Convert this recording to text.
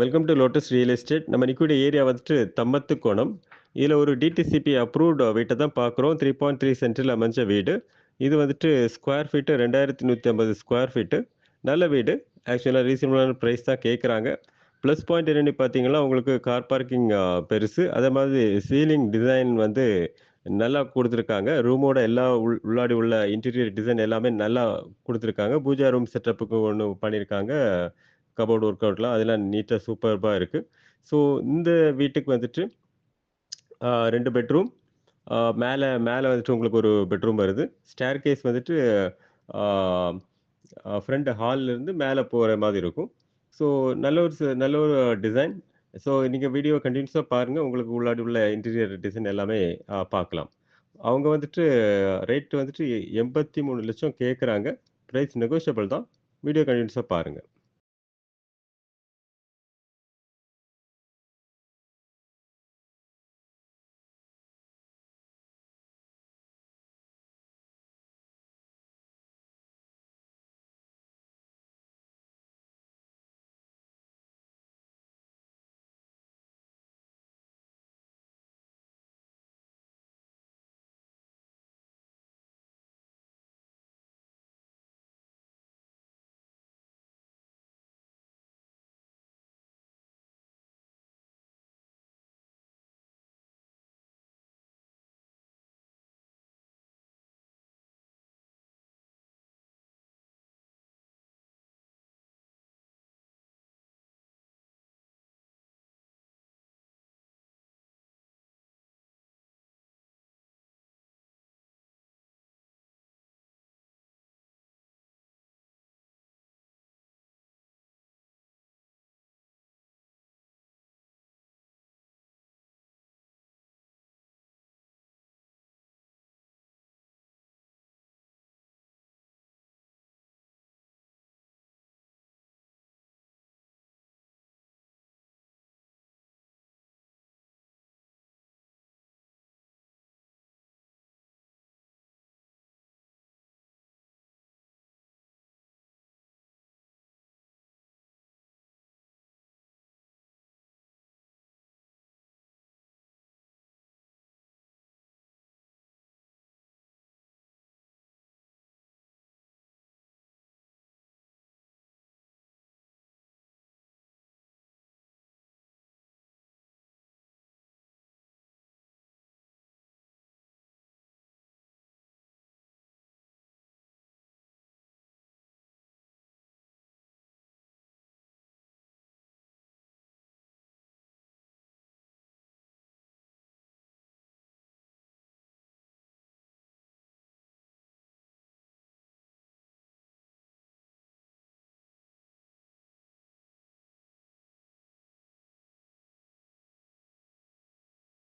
Welcome to lotus real estate. நம்ம நிக்கக்கூடிய area வந்துட்டு தம்மத்துக்கோணம். இதில் ஒரு டிடிசிபி அப்ரூவ்டு வீட்டை தான் பார்க்குறோம். 3.3 சென்டில அமைஞ்ச வீடு. இது வந்துட்டு ஸ்கொயர் ஃபீட்டு ரெண்டாயிரத்தி நூற்றி ஐம்பது ஸ்கொயர் ஃபீட்டு. நல்ல வீடு. ஆக்சுவலாக ரீசனபிளான ப்ரைஸ் தான் கேட்குறாங்க. ப்ளஸ் பாயிண்ட் என்னென்னு பார்த்தீங்கன்னா, உங்களுக்கு கார் பார்க்கிங் பெருசு. அதே மாதிரி சீலிங் டிசைன் வந்து நல்லா கொடுத்துருக்காங்க ரூமோட எல்லா உள் உள்ளாடி உள்ள இன்டீரியர் டிசைன் எல்லாமே நல்லா கொடுத்துருக்காங்க பூஜா ரூம் செட்டப்புக்கு ஒன்று பண்ணியிருக்காங்க. கபோர்ட் ஒர்க் அவுட்லாம் அதெல்லாம் நீட்டாக சூப்பர்பாக இருக்குது ஸோ இந்த வீட்டுக்கு வந்துட்டு ரெண்டு பெட்ரூம். மேலே மேலே வந்துட்டு உங்களுக்கு ஒரு பெட்ரூம் வருது. ஸ்டேர் கேஸ் வந்துட்டு ஃப்ரண்ட் ஹால்லேருந்து மேலே போகிற மாதிரி இருக்கும். ஸோ நல்ல ஒரு ச நல்ல ஒரு டிசைன். ஸோ நீங்கள் வீடியோ கண்டினியூஸாக பாருங்கள் உங்களுக்கு உள்ளாடி உள்ள இன்டீரியர் டிசைன் எல்லாமே பார்க்கலாம். அவங்க வந்துட்டு ரேட் வந்துட்டு 83,00,000 கேட்குறாங்க. ப்ரைஸ் நெகோஷியபிள் தான். வீடியோ கண்டினியூஸாக பாருங்கள்